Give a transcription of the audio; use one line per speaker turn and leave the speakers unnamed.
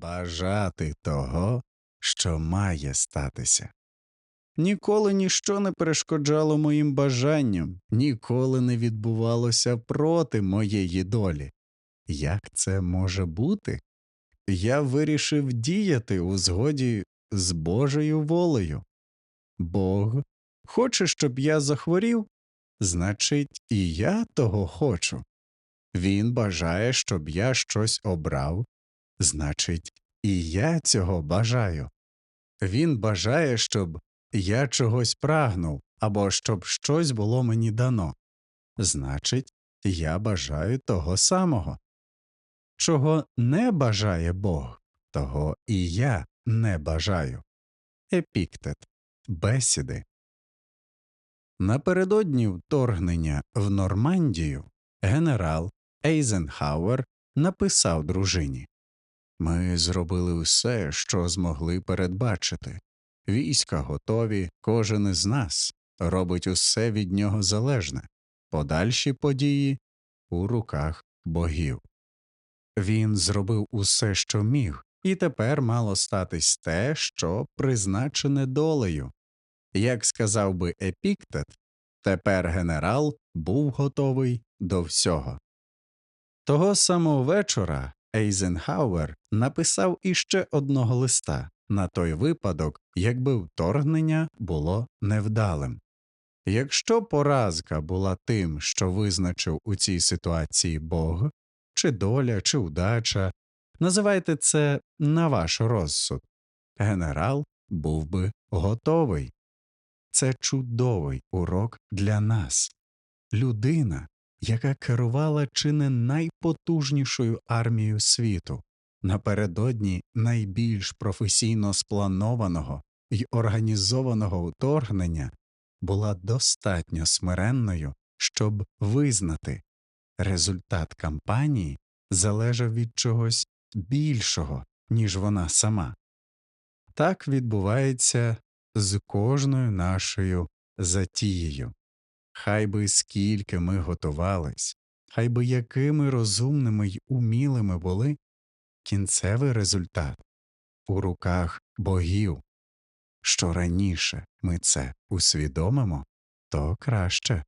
бажати того, що має статися. Ніколи ніщо не перешкоджало моїм бажанням, ніколи не відбувалося проти моєї долі. Як це може бути? Я вирішив діяти у згоді з Божою волею. Бог хоче, щоб я захворів, значить, і я того хочу. Він бажає, щоб я щось обрав, значить, і я цього бажаю. Він бажає, щоб я чогось прагнув або щоб щось було мені дано. Значить, я бажаю того самого. Чого не бажає Бог, того і я не бажаю. Епіктет. Бесіди. Напередодні вторгнення в Нормандію генерал Ейзенхауер написав дружині Ми зробили все, що змогли передбачити. Війська готові, кожен із нас робить усе від нього залежне, подальші події у руках богів. Він зробив усе, що міг, і тепер мало статись те, що призначене долею. Як сказав би Епіктет, тепер генерал був готовий до всього. Того самого вечора Ейзенхауер написав іще одного листа на той випадок, якби вторгнення було невдалим. Якщо поразка була тим, що визначив у цій ситуації Бог, чи доля, чи удача, називайте це на ваш розсуд, генерал був би готовий. Це чудовий урок для нас. Людина, яка керувала чи не найпотужнішою армією світу, напередодні найбільш професійно спланованого і організованого вторгнення, була достатньо смиренною, щоб визнати результат кампанії залежав від чогось більшого, ніж вона сама. Так відбувається з кожною нашою затією. Хай би скільки ми готувались, хай би якими розумними й умілими були, кінцевий результат у руках богів. Що раніше ми це усвідомимо, то краще.